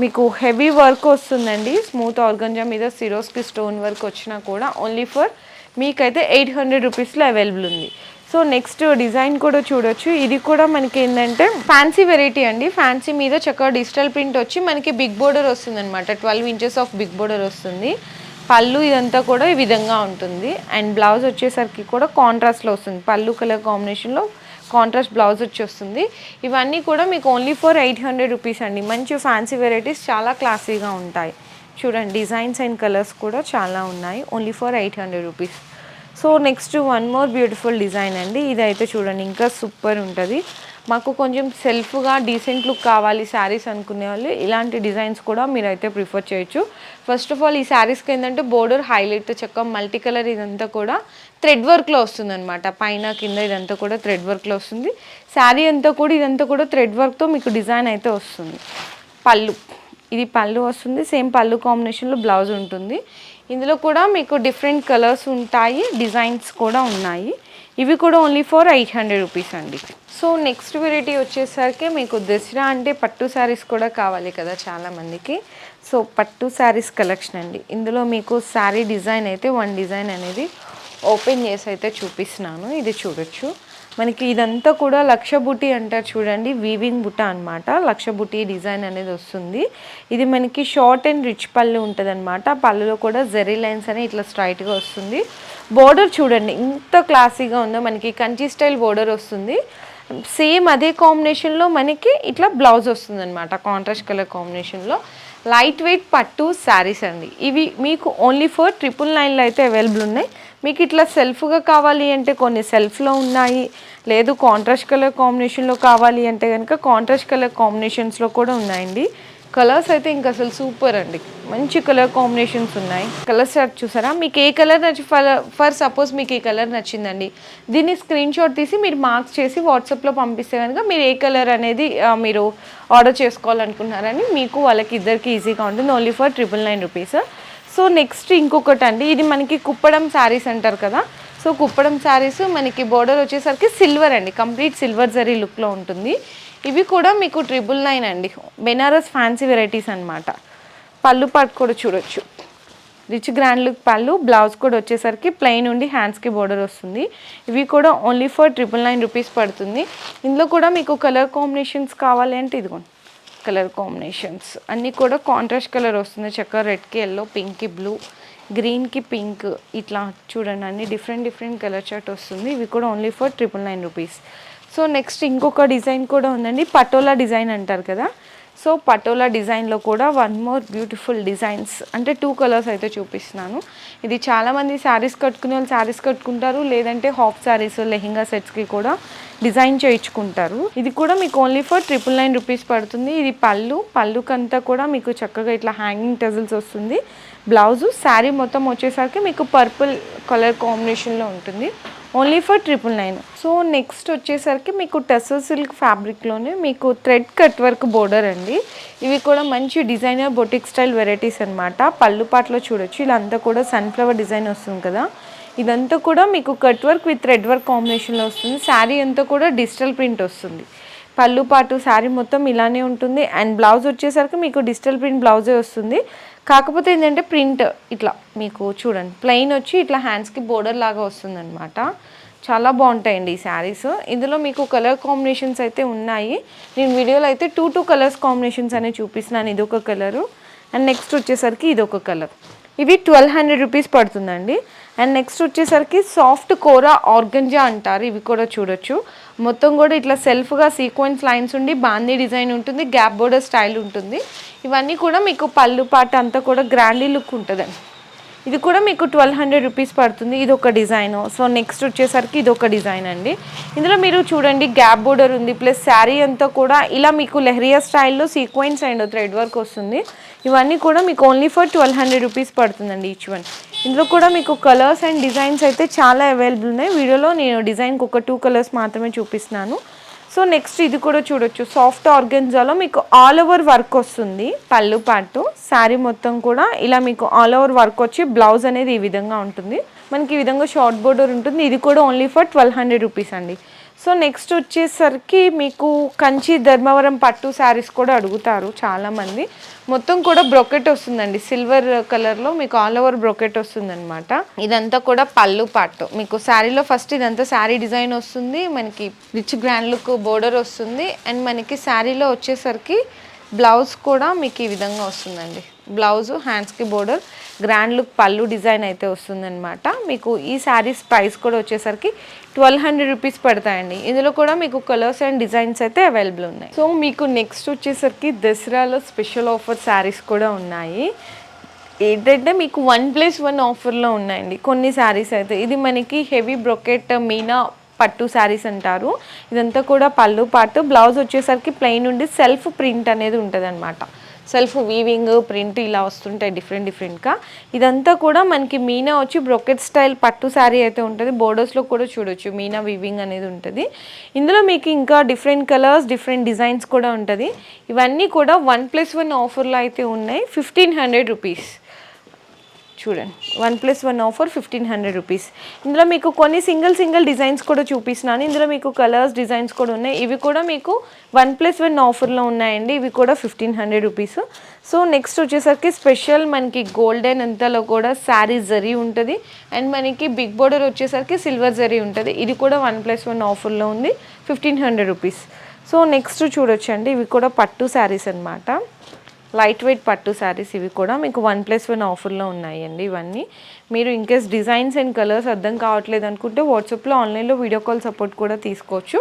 మీకు హెవీ వర్క్ వస్తుందండి. స్మూత్ ఆర్గంజా మీద సిరోస్కి స్టోన్ వర్క్ వచ్చినా కూడా ఓన్లీ ఫర్ మీకైతే ఎయిట్ హండ్రెడ్ రూపీస్లో అవైలబుల్ ఉంది. సో నెక్స్ట్ డిజైన్ కూడా చూడొచ్చు. ఇది కూడా మనకి ఏంటంటే ఫ్యాన్సీ వెరైటీ అండి. ఫ్యాన్సీ మీద చక్కగా డిజిటల్ ప్రింట్ వచ్చి మనకి బిగ్ బోర్డర్ వస్తుంది అనమాట twelve inches of big border వస్తుంది. పళ్ళు ఇదంతా కూడా ఈ విధంగా ఉంటుంది. అండ్ బ్లౌజ్ వచ్చేసరికి కూడా కాంట్రాస్ట్లో వస్తుంది. పళ్ళు కలర్ కాంబినేషన్లో కాంట్రాస్ట్ బ్లౌజ్ వచ్చి వస్తుంది. ఇవన్నీ కూడా మీకు only for eight hundred rupees అండి. మంచి ఫ్యాన్సీ వెరైటీస్ చాలా క్లాసీగా ఉంటాయి. చూడండి డిజైన్స్ అండ్ కలర్స్ కూడా చాలా ఉన్నాయి. Only for eight hundred rupees. So next one more beautiful design అండి. ఇదైతే చూడండి ఇంకా సూపర్ ఉంటుంది. మాకు కొంచెం సెల్ఫ్గా డీసెంట్ లుక్ కావాలి శారీస్ అనుకునే వాళ్ళు ఇలాంటి డిజైన్స్ కూడా మీరైతే ప్రిఫర్ చేయొచ్చు. ఫస్ట్ ఆఫ్ ఆల్ ఈ శారీస్కి ఏంటంటే బోర్డర్ హైలైట్ చెక్క మల్టీ కలర్ ఇదంతా కూడా థ్రెడ్ వర్క్లో వస్తుంది అనమాట పైన కింద ఇదంతా కూడా థ్రెడ్ వర్క్లో వస్తుంది. శారీ అంతా కూడా ఇదంతా కూడా థ్రెడ్ వర్క్తో మీకు డిజైన్ అయితే వస్తుంది. పళ్ళు ఇది పళ్ళు వస్తుంది. సేమ్ పళ్ళు కాంబినేషన్లో బ్లౌజ్ ఉంటుంది. ఇందులో కూడా మీకు డిఫరెంట్ కలర్స్ ఉంటాయి డిజైన్స్ కూడా ఉన్నాయి. ఇవి కూడా only for eight hundred rupees అండి. సో నెక్స్ట్ వెరైటీ వచ్చేసరికి మీకు దసరా అంటే పట్టు శారీస్ కూడా కావాలి కదా చాలామందికి సో పట్టు శారీస్ కలెక్షన్ అండి. ఇందులో మీకు శారీ డిజైన్ అయితే వన్ డిజైన్ అనేది ఓపెన్ చేసి అయితే చూపిస్తున్నాను. ఇది చూడొచ్చు. మనకి ఇదంతా కూడా లక్ష బుట్టి అంటారు చూడండి వీవింగ్ బుట్ట అనమాట లక్ష బుట్టి డిజైన్ అనేది వస్తుంది. ఇది మనకి షార్ట్ అండ్ రిచ్ పళ్ళు ఉంటుంది అనమాట పళ్ళులో కూడా జెరీ లైన్స్ అనే ఇట్లా స్ట్రైట్గా వస్తుంది. బోర్డర్ చూడండి ఇంత క్లాసీగా ఉందో మనకి కంచి స్టైల్ బోర్డర్ వస్తుంది. సేమ్ అదే కాంబినేషన్లో మనకి ఇట్లా బ్లౌజ్ వస్తుంది అనమాట కాంట్రాస్ట్ కలర్ కాంబినేషన్లో లైట్ వెయిట్ పట్టు శారీస్ అండి. ఇవి మీకు ఓన్లీ ఫర్ ట్రిపుల్ నైన్లో అయితే అవైలబుల్ ఉన్నాయి. మీకు ఇట్లా సెల్ఫ్గా కావాలి అంటే కొన్ని సెల్ఫ్లో ఉన్నాయి లేదు కాంట్రాస్ట్ కలర్ కాంబినేషన్లో కావాలి అంటే కనుక కాంట్రాస్ట్ కలర్ కాంబినేషన్స్లో కూడా ఉన్నాయండి. కలర్స్ అయితే ఇంకా అసలు సూపర్ అండి. మంచి కలర్ కాంబినేషన్స్ ఉన్నాయి. కలర్స్ చూసారా? మీకు ఏ కలర్ నచ్చి ఫర్ ఫర్ సపోజ్ మీకు ఈ కలర్ నచ్చిందండి. దీన్ని స్క్రీన్ షాట్ తీసి మీరు మార్క్స్ చేసి వాట్సాప్లో పంపిస్తే కనుక మీరు ఏ కలర్ అనేది మీరు ఆర్డర్ చేసుకోవాలనుకుంటున్నారని మీకు వాళ్ళకి ఇద్దరికి ఈజీగా ఉంటుంది. Only for triple nine rupees so next ఇంకొకటి అండి ఇది మనకి కుప్పడం శారీస్ అంటారు కదా. సో కుప్పడం శారీస్ మనకి బోర్డర్ వచ్చేసరికి సిల్వర్ అండి కంప్లీట్ సిల్వర్ జరీ లుక్లో ఉంటుంది. ఇవి కూడా మీకు ట్రిపుల్ నైన్ అండి బెనారస్ ఫ్యాన్సీ వెరైటీస్ అనమాట పళ్ళు పాటు కూడా చూడొచ్చు. రిచ్ గ్రాండ్ లుక్ పళ్ళు బ్లౌజ్ కూడా వచ్చేసరికి ప్లెయిన్ ఉండి హ్యాండ్స్కి బోర్డర్ వస్తుంది. ఇవి కూడా only for triple nine rupees పడుతుంది. ఇందులో కూడా మీకు కలర్ కాంబినేషన్స్ కావాలి అంటే ఇదిగోండి. Colour combinations. అన్నీ కూడా కాంట్రాస్ట్ కలర్ వస్తుంది. చక్కగా రెడ్కి ఎల్లో పింక్కి బ్లూ గ్రీన్కి పింక్ ఇట్లా చూడండి అన్ని డిఫరెంట్ డిఫరెంట్ కలర్ చార్ట్ వస్తుంది. ఇవి కూడా only for triple nine rupees so next ఇంకొక డిజైన్ కూడా ఉందండి. పటోలా డిజైన్ అంటారు కదా? సో పటోలా డిజైన్లో కూడా వన్ మోర్ బ్యూటిఫుల్ డిజైన్స్ అంటే టూ కలర్స్ అయితే చూపిస్తున్నాను. ఇది చాలామంది శారీస్ కట్టుకునే వాళ్ళు శారీస్ కట్టుకుంటారు లేదంటే హాఫ్ శారీస్ లెహెంగా సెట్స్కి కూడా డిజైన్ చేయించుకుంటారు. ఇది కూడా మీకు only for triple nine rupees పడుతుంది. ఇది పళ్ళు పళ్ళుకంతా కూడా మీకు చక్కగా ఇట్లా హ్యాంగింగ్ టెజల్స్ వస్తుంది. బ్లౌజు శారీ మొత్తం వచ్చేసరికి మీకు పర్పుల్ కలర్ కాంబినేషన్లో ఉంటుంది. Only for triple nine. So next వచ్చేసరికి మీకు టెసల్ సిల్క్ ఫ్యాబ్రిక్లోనే మీకు థ్రెడ్ కట్ వర్క్ బోర్డర్ అండి. ఇవి కూడా మంచి డిజైనర్ బొటిక్ స్టైల్ వెరైటీస్ అనమాట పళ్ళు పాటలో చూడొచ్చు. ఇలా అంతా కూడా సన్ఫ్లవర్ డిజైన్ వస్తుంది కదా. ఇదంతా కూడా మీకు cut work with thread work కాంబినేషన్లో వస్తుంది. శారీ అంతా కూడా డిజిటల్ ప్రింట్ వస్తుంది. పళ్ళు పాటు శారీ మొత్తం ఇలానే ఉంటుంది. అండ్ బ్లౌజ్ వచ్చేసరికి మీకు డిజిటల్ ప్రింట్ బ్లౌజే వస్తుంది. కాకపోతే ఏంటంటే ప్రింట్ ఇట్లా మీకు చూడండి ప్లెయిన్ వచ్చి ఇట్లా హ్యాండ్స్కి బోర్డర్ లాగా వస్తుందన్నమాట. చాలా బాగుంటాయండి ఈ శారీస్. ఇందులో మీకు కలర్ కాంబినేషన్స్ అయితే ఉన్నాయి. నేను వీడియోలో అయితే టూ టూ కలర్స్ కాంబినేషన్స్ అనేవి చూపిస్తున్నాను ఇది ఒక కలరు అండ్ నెక్స్ట్ వచ్చేసరికి ఇది ఒక కలర్ ఇవి ట్వెల్వ్ హండ్రెడ్ రూపీస్ పడుతుందండి. అండ్ నెక్స్ట్ వచ్చేసరికి సాఫ్ట్ కోరా ఆర్గంజా అంటారు. ఇవి కూడా చూడొచ్చు. మొత్తం కూడా ఇట్లా సెల్ఫ్గా సీక్వెన్స్ లైన్స్ ఉండి బాందీ డిజైన్ ఉంటుంది గ్యాప్ బోర్డర్ స్టైల్ ఉంటుంది. ఇవన్నీ కూడా మీకు పళ్ళు పాట అంతా కూడా గ్రాండీ లుక్ ఉంటుందండి ఇది కూడా మీకు ట్వెల్వ్ హండ్రెడ్ రూపీస్ పడుతుంది. ఇది ఒక డిజైన్ సో నెక్స్ట్ వచ్చేసరికి ఇది ఒక డిజైన్ అండి. ఇందులో మీరు చూడండి గ్యాప్ బోర్డర్ ఉంది ప్లస్ శారీ అంతా కూడా ఇలా మీకు లెహరియా స్టైల్లో సీక్వెన్స్ అండ్ థ్రెడ్ వర్క్ వస్తుంది. ఇవన్నీ కూడా మీకు only for twelve hundred rupees పడుతుందండి ఈచ్ వన్ ఇందులో కూడా మీకు కలర్స్ అండ్ డిజైన్స్ అయితే చాలా అవైలబుల్ ఉన్నాయి. వీడియోలో నేను డిజైన్కి ఒక టూ కలర్స్ మాత్రమే చూపిస్తున్నాను. సో నెక్స్ట్ ఇది కూడా చూడొచ్చు. సాఫ్ట్ ఆర్గెన్జాలో మీకు ఆల్ ఓవర్ వర్క్ వస్తుంది. పళ్ళు పాటు శారీ మొత్తం కూడా ఇలా మీకు ఆల్ ఓవర్ వర్క్ వచ్చి బ్లౌజ్ అనేది ఈ విధంగా ఉంటుంది. మనకి ఈ విధంగా షార్ట్ బోర్డర్ ఉంటుంది. ఇది కూడా only for twelve hundred rupees అండి. సో నెక్స్ట్ వచ్చేసరికి మీకు కంచి ధర్మవరం పట్టు శారీస్ కూడా అడుగుతారు చాలామంది. మొత్తం కూడా బ్రొకెట్ వస్తుందండి. సిల్వర్ కలర్లో మీకు ఆల్ ఓవర్ బ్రొకెట్ వస్తుందన్నమాట. ఇదంతా కూడా పళ్ళు పాటు. మీకు శారీలో ఫస్ట్ ఇదంతా శారీ డిజైన్ వస్తుంది. మనకి రిచ్ గ్రాండ్ లుక్ బోర్డర్ వస్తుంది. అండ్ మనకి శారీలో వచ్చేసరికి బ్లౌజ్ కూడా మీకు ఈ విధంగా వస్తుందండి. బ్లౌజ్ హ్యాండ్స్కి బోర్డర్ గ్రాండ్ లుక్ పళ్ళు డిజైన్ అయితే వస్తుందన్నమాట. మీకు ఈ శారీస్ ప్రైస్ కూడా వచ్చేసరికి ట్వెల్వ్ హండ్రెడ్ రూపీస్ పడతాయండి. ఇందులో కూడా మీకు కలర్స్ అండ్ డిజైన్స్ అయితే అవైలబుల్ ఉన్నాయి. సో మీకు నెక్స్ట్ వచ్చేసరికి దసరాలో స్పెషల్ ఆఫర్ శారీస్ కూడా ఉన్నాయి. ఏంటంటే మీకు వన్ ప్లస్ వన్ ఆఫర్లో ఉన్నాయండి. కొన్ని శారీస్ అయితే. ఇది మనకి హెవీ బ్రొకెట్ మీనా పట్టు శారీస్ అంటారు. ఇదంతా కూడా పళ్ళు పాటు బ్లౌజ్ వచ్చేసరికి ప్లెయిన్ ఉండి సెల్ఫ్ ప్రింట్ అనేది ఉంటుంది అనమాట సెల్ఫ్ వీవింగ్ ప్రింట్ ఇలా వస్తుంటాయి డిఫరెంట్ డిఫరెంట్గా. ఇదంతా కూడా మనకి మీనా వచ్చి బ్రొకెట్ స్టైల్ పట్టు శారీ అయితే ఉంటుంది. బోర్డర్స్లో కూడా చూడొచ్చు. మీనా వీవింగ్ అనేది ఉంటుంది. ఇందులో మీకు ఇంకా డిఫరెంట్ కలర్స్ డిఫరెంట్ డిజైన్స్ కూడా ఉంటుంది. ఇవన్నీ కూడా వన్ ప్లస్ వన్ ఆఫర్లో అయితే ఉన్నాయి. ఫిఫ్టీన్ హండ్రెడ్ రూపీస్ చూడండి. One plus one offer fifteen hundred rupees ఇందులో మీకు కొన్ని సింగిల్ సింగిల్ డిజైన్స్ కూడా చూపిస్తున్నాను. ఇందులో మీకు కలర్స్ డిజైన్స్ కూడా ఉన్నాయి. ఇవి కూడా మీకు వన్ ప్లస్ వన్ ఆఫర్లో ఉన్నాయండి. ఇవి కూడా fifteen hundred rupees so next వచ్చేసరికి స్పెషల్ మనకి గోల్డెన్ అంతలో కూడా శారీ జరీ ఉంటుంది. అండ్ మనకి బిగ్ బోర్డర్ వచ్చేసరికి సిల్వర్ జరీ ఉంటుంది. ఇది కూడా వన్ ప్లస్ వన్ ఆఫర్లో ఉంది. Fifteen hundred rupees so next చూడొచ్చండి. ఇవి కూడా పట్టు శారీస్ అనమాట లైట్ వెయిట్ పట్టు శారీస్ ఇవి కూడా మీకు వన్ ప్లస్ వన్ ఆఫర్లో ఉన్నాయండి ఇవన్నీ. మీరు ఇన్కేస్ డిజైన్స్ అండ్ కలర్స్ అర్థం కావట్లేదు అనుకుంటే వాట్సాప్లో ఆన్లైన్లో వీడియో కాల్ సపోర్ట్ కూడా తీసుకోవచ్చు.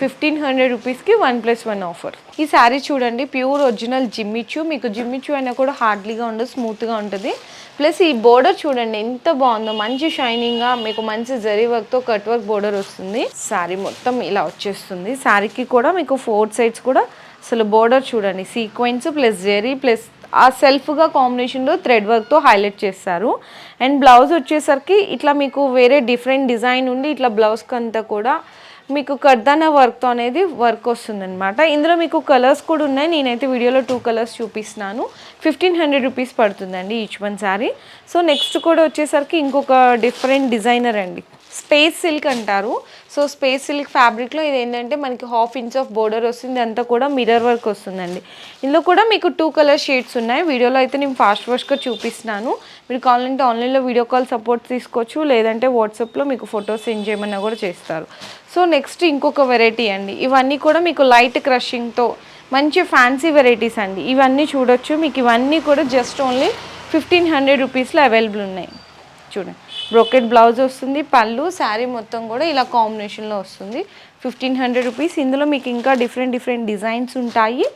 ఫిఫ్టీన్ హండ్రెడ్ రూపీస్కి వన్ ప్లస్ వన్ ఆఫర్. ఈ శారీ చూడండి ప్యూర్ ఒరిజినల్ జిమ్మిచ్చు. మీకు జిమ్మిచ్చు అయినా కూడా హార్డ్లీగా ఉండదు స్మూత్గా ఉంటుంది. ప్లస్ ఈ బోర్డర్ చూడండి ఎంత బాగుందో. మంచి షైనింగ్గా మీకు మంచి జరీ వర్క్తో కట్ వర్క్ బోర్డర్ వస్తుంది. శారీ మొత్తం ఇలా వచ్చేస్తుంది. శారీకి కూడా మీకు ఫోర్ సైడ్స్ కూడా అసలు బోర్డర్ చూడండి. సీక్వెన్స్ ప్లస్ జెరీ ప్లస్ ఆ సెల్ఫ్గా కాంబినేషన్లో థ్రెడ్ వర్క్తో హైలైట్ చేస్తారు. అండ్ బ్లౌజ్ వచ్చేసరికి ఇట్లా మీకు వేరే డిఫరెంట్ డిజైన్ ఉండి ఇట్లా బ్లౌజ్కి అంతా కూడా మీకు కర్దానా వర్క్తో అనేది వర్క్ వస్తుందన్నమాట. ఇందులో మీకు కలర్స్ కూడా ఉన్నాయి. నేనైతే వీడియోలో టూ కలర్స్ చూపిస్తున్నాను. ఫిఫ్టీన్ హండ్రెడ్ రూపీస్ పడుతుందండి each one sari so next కూడా వచ్చేసరికి ఇంకొక డిఫరెంట్ డిజైనర్ అండి. స్పేస్ సిల్క్ అంటారు. సో స్పేస్ సిల్క్ ఫ్యాబ్రిక్లో ఇది ఏంటంటే మనకి హాఫ్ ఇంచ్ ఆఫ్ బోర్డర్ వస్తుంది. అంతా కూడా మిర్రర్ వర్క్ వస్తుందండి. ఇందులో కూడా మీకు టూ కలర్ షేడ్స్ ఉన్నాయి. వీడియోలో అయితే నేను ఫాస్ట్ ఫాస్ట్గా చూపిస్తున్నాను. మీరు కావాలంటే ఆన్లైన్లో వీడియో కాల్ సపోర్ట్ తీసుకోవచ్చు. లేదంటే వాట్సాప్లో మీకు ఫొటోస్ సెండ్ చేయమన్నా కూడా చేస్తారు. సో నెక్స్ట్ ఇంకొక వెరైటీ అండి. ఇవన్నీ కూడా మీకు లైట్ క్రషింగ్తో మంచి ఫ్యాన్సీ వెరైటీస్ అండి. ఇవన్నీ చూడొచ్చు. మీకు ఇవన్నీ కూడా జస్ట్ ఓన్లీ ఫిఫ్టీన్ హండ్రెడ్ రూపీస్లో అవైలబుల్ ఉన్నాయి. చూడండి. బ్రోకెట్ బ్లౌజ్ వస్తుంది పళ్ళు శారీ మొత్తం కూడా ఇలా కాంబినేషన్లో వస్తుంది. ఫిఫ్టీన్ హండ్రెడ్ రూపీస్ ఇందులో మీకు ఇంకా డిఫరెంట్ డిఫరెంట్ డిజైన్స్ ఉంటాయి.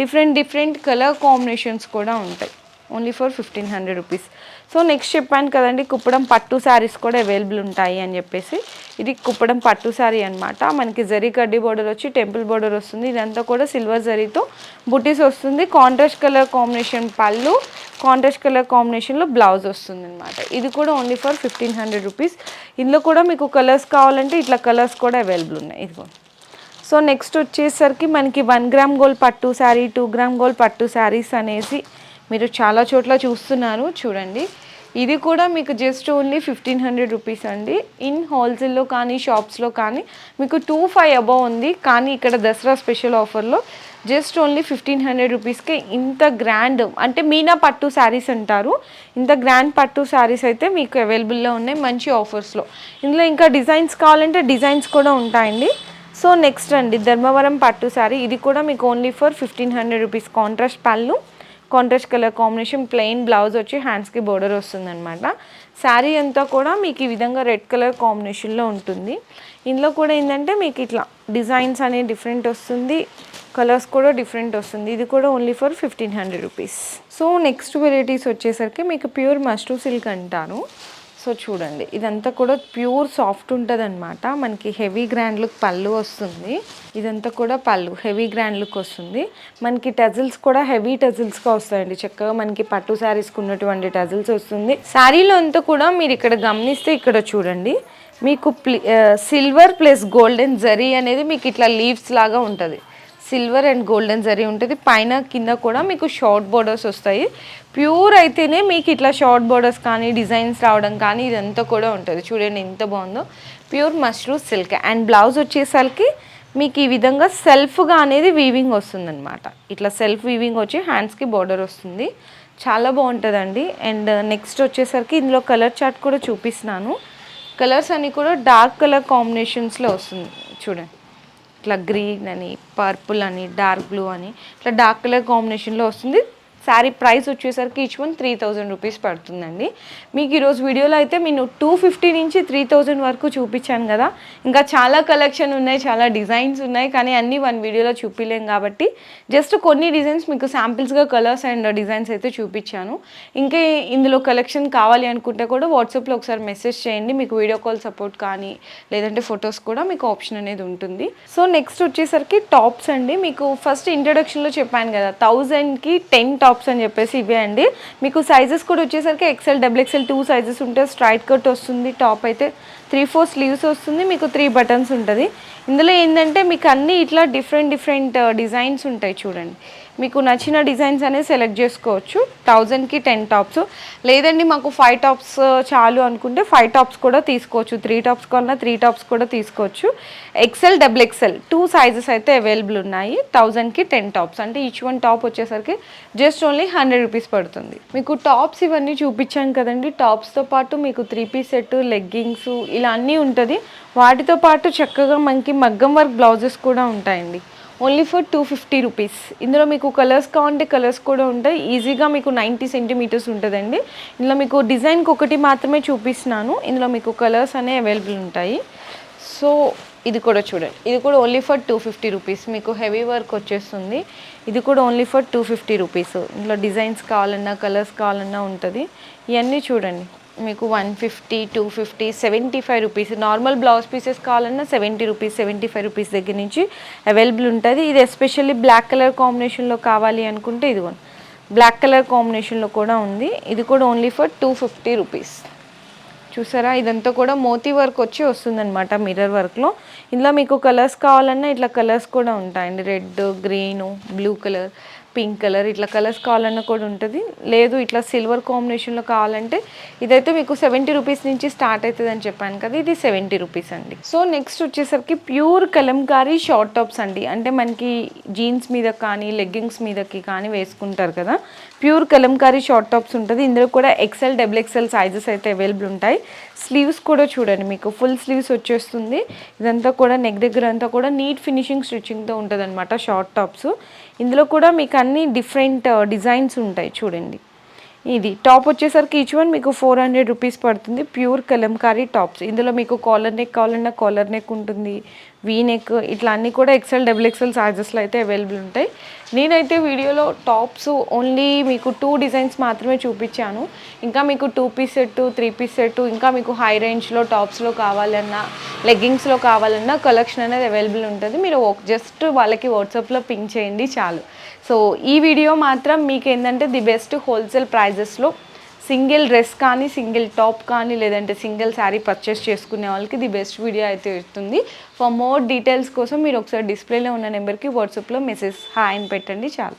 డిఫరెంట్ డిఫరెంట్ కలర్ కాంబినేషన్స్ కూడా ఉంటాయి. Only for fifteen hundred rupees so next చెప్పాను కదండి కుప్పడం పట్టు శారీస్ కూడా అవైలబుల్ ఉంటాయి అని చెప్పేసి. ఇది కుప్పడం పట్టు శారీ అనమాట మనకి జరీ కడ్డీ బోర్డర్ వచ్చి టెంపుల్ బోర్డర్ వస్తుంది. ఇదంతా కూడా సిల్వర్ జరీతో. బుటీస్ వస్తుంది. కాంట్రాస్ట్ కలర్ కాంబినేషన్ పళ్ళు కాంట్రాస్ట్ కలర్ కాంబినేషన్లో బ్లౌజ్ వస్తుంది అనమాట ఇది కూడా only for fifteen hundred rupees ఇందులో కూడా మీకు కలర్స్ కావాలంటే ఇట్లా కలర్స్ కూడా అవైలబుల్ ఉన్నాయి. ఇదిగో. సో నెక్స్ట్ వచ్చేసరికి మనకి వన్ గ్రామ్ గోల్డ్ పట్టు శారీ టూ గ్రామ్ గోల్డ్ పట్టు శారీస్ అనేసి మీరు చాలా చోట్ల చూస్తున్నారు. చూడండి. ఇది కూడా మీకు just only fifteen hundred rupees అండి. ఇన్ హోల్సేల్లో కానీ షాప్స్లో కానీ మీకు టూ ఫైవ్ అబవ్ ఉంది. కానీ ఇక్కడ దసరా స్పెషల్ ఆఫర్లో జస్ట్ ఓన్లీ ఫిఫ్టీన్ హండ్రెడ్ రూపీస్కే ఇంత గ్రాండ్ అంటే మీనా పట్టు శారీస్ అంటారు. ఇంత గ్రాండ్ పట్టు శారీస్ అయితే మీకు అవైలబుల్లో ఉన్నాయి మంచి ఆఫర్స్లో. ఇందులో ఇంకా డిజైన్స్ కావాలంటే డిజైన్స్ కూడా ఉంటాయండి. సో నెక్స్ట్ అండి ధర్మవరం పట్టు శారీ. ఇది కూడా మీకు only for fifteen hundred rupees. Contrast పళ్ళు contrast colour combination plain blouse వచ్చి హ్యాండ్స్కి బోర్డర్ వస్తుందన్నమాట. శారీ అంతా కూడా మీకు ఈ విధంగా రెడ్ కలర్ కాంబినేషన్లో ఉంటుంది. ఇందులో కూడా ఏంటంటే మీకు ఇట్లా డిజైన్స్ అనేవి డిఫరెంట్ వస్తుంది. కలర్స్ కూడా డిఫరెంట్ వస్తుంది. ఇది కూడా only for fifteen hundred rupees so next varieties వచ్చేసరికి మీకు ప్యూర్ మస్టూ సిల్క్ అంటారు సో చూడండి. ఇదంతా కూడా ప్యూర్ సాఫ్ట్ ఉంటుంది అనమాట మనకి హెవీ గ్రాండ్ లుక్ పళ్ళు వస్తుంది. ఇదంతా కూడా పళ్ళు హెవీ గ్రాండ్ లుక్ వస్తుంది. మనకి టజిల్స్ కూడా హెవీ టజిల్స్గా వస్తాయండి. చక్కగా మనకి పట్టు శారీస్కి ఉన్నటువంటి టజిల్స్ వస్తుంది. శారీలో అంతా కూడా మీరు ఇక్కడ గమనిస్తే ఇక్కడ చూడండి. మీకు సిల్వర్ ప్లస్ గోల్డెన్ జరీ అనేది మీకు ఇట్లా లీవ్స్ లాగా ఉంటుంది. సిల్వర్ అండ్ గోల్డెన్ జరీ ఉంటుంది. పైన కింద కూడా మీకు షార్ట్ బోర్డర్స్ వస్తాయి. ప్యూర్ అయితేనే మీకు ఇట్లా షార్ట్ బోర్డర్స్ కానీ డిజైన్స్ రావడం కానీ ఇదంతా కూడా ఉంటుంది. చూడండి ఎంత బాగుందో. Pure mushroom silk. And blouse వచ్చేసరికి మీకు ఈ విధంగా సెల్ఫ్గా అనేది వీవింగ్ వస్తుందన్నమాట. ఇట్లా సెల్ఫ్ వీవింగ్ వచ్చి హ్యాండ్స్కి బోర్డర్ వస్తుంది. చాలా బాగుంటుందండి. అండ్ నెక్స్ట్ వచ్చేసరికి ఇందులో కలర్ చార్ట్ కూడా చూపిస్తున్నాను. కలర్స్ అన్నీ కూడా డార్క్ కలర్ కాంబినేషన్స్లో వస్తుంది. చూడండి. ఇట్లా గ్రీన్ అని పర్పుల్ అని డార్క్ బ్లూ అని ఇట్లా డార్క్ కలర్ కాంబినేషన్లో వస్తుంది. శారీ ప్రైస్ వచ్చేసరికి each one three thousand rupees పడుతుందండి. మీకు ఈరోజు వీడియోలో అయితే నేను టూ ఫిఫ్టీ నుంచి త్రీ థౌజండ్ వరకు చూపించాను కదా. ఇంకా చాలా కలెక్షన్ ఉన్నాయి చాలా డిజైన్స్ ఉన్నాయి కానీ అన్నీ వన్ వీడియోలో చూపించలేం కాబట్టి జస్ట్ కొన్ని డిజైన్స్ మీకు శాంపిల్స్గా కలర్స్ అండ్ డిజైన్స్ అయితే చూపించాను. ఇంకా ఇందులో కలెక్షన్ కావాలి అనుకుంటే కూడా వాట్సాప్లో ఒకసారి మెసేజ్ చేయండి. మీకు వీడియో కాల్ సపోర్ట్ కానీ లేదంటే ఫొటోస్ కూడా మీకు ఆప్షన్ అనేది ఉంటుంది. సో నెక్స్ట్ వచ్చేసరికి టాప్స్ అండి. మీకు ఫస్ట్ ఇంట్రొడక్షన్లో చెప్పాను కదా థౌజండ్కి టెన్ టాప్స్ టాప్స్ అని చెప్పేసి ఇవే అండి. మీకు సైజెస్ కూడా వచ్చేసరికి XL double XL two sizes ఉంటాయి స్ట్రైట్ కట్ వస్తుంది టాప్ అయితే త్రీ ఫోర్ స్లీవ్స్ వస్తుంది మీకు త్రీ బటన్స్ ఉంటుంది. ఇందులో ఏంటంటే మీకు అన్నీ ఇట్లా డిఫరెంట్ డిఫరెంట్ డిజైన్స్ ఉంటాయి చూడండి. మీకు నచ్చిన డిజైన్స్ అనేది సెలెక్ట్ చేసుకోవచ్చు. థౌజండ్కి టెన్ టాప్స్ లేదండి మాకు ఫైవ్ టాప్స్ చాలు అనుకుంటే ఫైవ్ టాప్స్ కూడా తీసుకోవచ్చు. త్రీ టాప్స్ కన్నా త్రీ టాప్స్ కూడా తీసుకోవచ్చు. XL double XL two sizes అయితే అవైలబుల్ ఉన్నాయి. థౌజండ్కి టెన్ టాప్స్ అంటే ఈచ్ వన్ టాప్ వచ్చేసరికి జస్ట్ ఓన్లీ హండ్రెడ్ రూపీస్ పడుతుంది. మీకు టాప్స్ ఇవన్నీ చూపించాను కదండి. టాప్స్తో పాటు మీకు త్రీ పీస్ సెట్ లెగ్గింగ్స్ ఇలా అన్నీ ఉంటుంది. వాటితో పాటు చక్కగా మనకి మగ్గం వర్క్ బ్లౌజెస్ కూడా ఉంటాయండి. Only for two fifty rupees. ఇందులో మీకు కలర్స్ కావాలంటే కలర్స్ కూడా ఉంటాయి. ఈజీగా మీకు నైంటీ సెంటీమీటర్స్ ఉంటుందండి. ఇందులో మీకు డిజైన్కి ఒకటి మాత్రమే చూపిస్తున్నాను. ఇందులో మీకు కలర్స్ అనేవి అవైలబుల్ ఉంటాయి. సో ఇది కూడా చూడండి. ఇది కూడా only for two fifty rupees. మీకు హెవీ వర్క్ వచ్చేస్తుంది. ఇది కూడా only for two fifty rupees. ఇందులో డిజైన్స్ కావాలన్నా కలర్స్ కావాలన్నా ఉంటుంది. ఇవన్నీ చూడండి. మీకు one fifty two fifty seventy five rupees. Normal blouse pieces కావాలన్నా seventy rupees seventy five rupees దగ్గర నుంచి అవైలబుల్ ఉంటుంది. ఇది ఎస్పెషల్లీ బ్లాక్ కలర్ కాంబినేషన్లో కావాలి అనుకుంటే ఇది బ్లాక్ కలర్ కాంబినేషన్లో కూడా ఉంది. ఇది కూడా only for two fifty rupees చూసారా? ఇదంతా కూడా మోతీ వర్క్ వచ్చి వస్తుందన్నమాట మిర్రర్ వర్క్లో ఇందులో మీకు కలర్స్ కావాలన్నా ఇట్లా కలర్స్ కూడా ఉంటాయండి. Red green blue colour pink colour ఇట్లా కలర్స్ కావాలన్నా కూడా ఉంటుంది. లేదు ఇట్లా సిల్వర్ కాంబినేషన్లో కావాలంటే ఇదైతే మీకు సెవెంటీ రూపీస్ నుంచి స్టార్ట్ అవుతుంది అని చెప్పాను కదా ఇది సెవెంటీ రూపీస్ అండి. సో నెక్స్ట్ వచ్చేసరికి ప్యూర్ కలంకారీ షార్ట్ టాప్స్ అండి. అంటే మనకి జీన్స్ మీద కానీ లెగ్గింగ్స్ మీదకి కానీ వేసుకుంటారు కదా ప్యూర్ కలంకారీ షార్ట్ టాప్స్ ఉంటుంది. ఇందులో కూడా ఎక్సెల్ డబుల్ ఎక్సెల్ సైజెస్ అయితే అవైలబుల్ ఉంటాయి. స్లీవ్స్ కూడా చూడండి మీకు ఫుల్ స్లీవ్స్ వచ్చేస్తుంది. ఇదంతా కూడా నెక్ దగ్గర అంతా కూడా నీట్ ఫినిషింగ్ స్టిచ్చింగ్తో ఉంటుంది అనమాట షార్ట్ టాప్స్. ఇందులో కూడా మీకు అన్ని డిఫరెంట్ uh, డిజైన్స్ ఉంటాయి చూడండి. ఇది. టాప్ వచ్చేసరికి ఈచ్ వన్ మీకు ఫోర్ హండ్రెడ్ రూపీస్ పడుతుంది. ప్యూర్ కలంకారీ టాప్స్ ఇందులో మీకు కాలర్ నెక్ కావాలన్నా కాలర్ నెక్ ఉంటుంది. వీ నెక్ ఇట్లా అన్నీ కూడా ఎక్సెల్ డబుల్ ఎక్సెల్ సైజెస్లో అయితే అవైలబుల్ ఉంటాయి. నేనైతే వీడియోలో టాప్స్ ఓన్లీ మీకు టూ డిజైన్స్ మాత్రమే చూపించాను. ఇంకా మీకు two piece set three piece set ఇంకా మీకు హై రేంజ్లో టాప్స్లో కావాలన్నా లెగ్గింగ్స్లో కావాలన్నా కలెక్షన్ అనేది అవైలబుల్ ఉంటుంది. మీరు జస్ట్ వాళ్ళకి వాట్సాప్లో పింక్ చేయండి చాలు. సో ఈ వీడియో మాత్రం మీకు ఏంటంటే ది బెస్ట్ హోల్సేల్ ప్రైజెస్లో సింగిల్ డ్రెస్ కానీ సింగిల్ టాప్ కానీ లేదంటే సింగిల్ శారీ పర్చేస్ చేసుకునే వాళ్ళకి ది బెస్ట్ వీడియో అయితే ఇస్తుంది ఫర్ మోర్ డీటెయిల్స్ కోసం మీరు ఒకసారి డిస్ప్లేలో ఉన్న నెంబర్కి వాట్సాప్లో మెసేజ్ హాయ్ అని పెట్టండి చాలు.